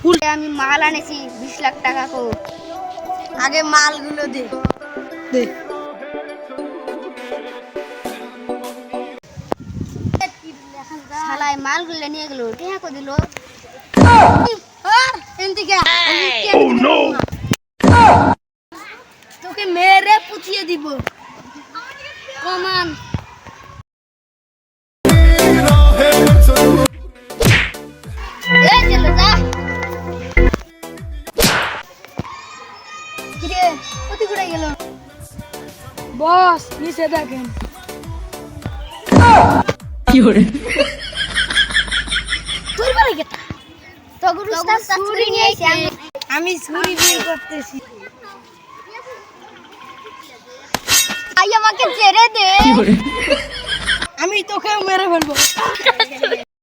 ফুল আমি মাল আনেছি বিশ লাখ টাকা কো আগে মালগুলো দে। দে। শালায় মালগুলো নিয়ে গেল টেহা কো দিল। তোকে মেরে পুঁতিয়ে দিব। কমান। কিরে কত ঘুরে গেল। বস নিচে দেখেন। তোর বাড়ি ছুরি নিয়ে আইছে আমি আমি ছুরি বের করতেছি। আই আমাকে ছেড়ে দে। আমি তোকে মেরে ফেলব।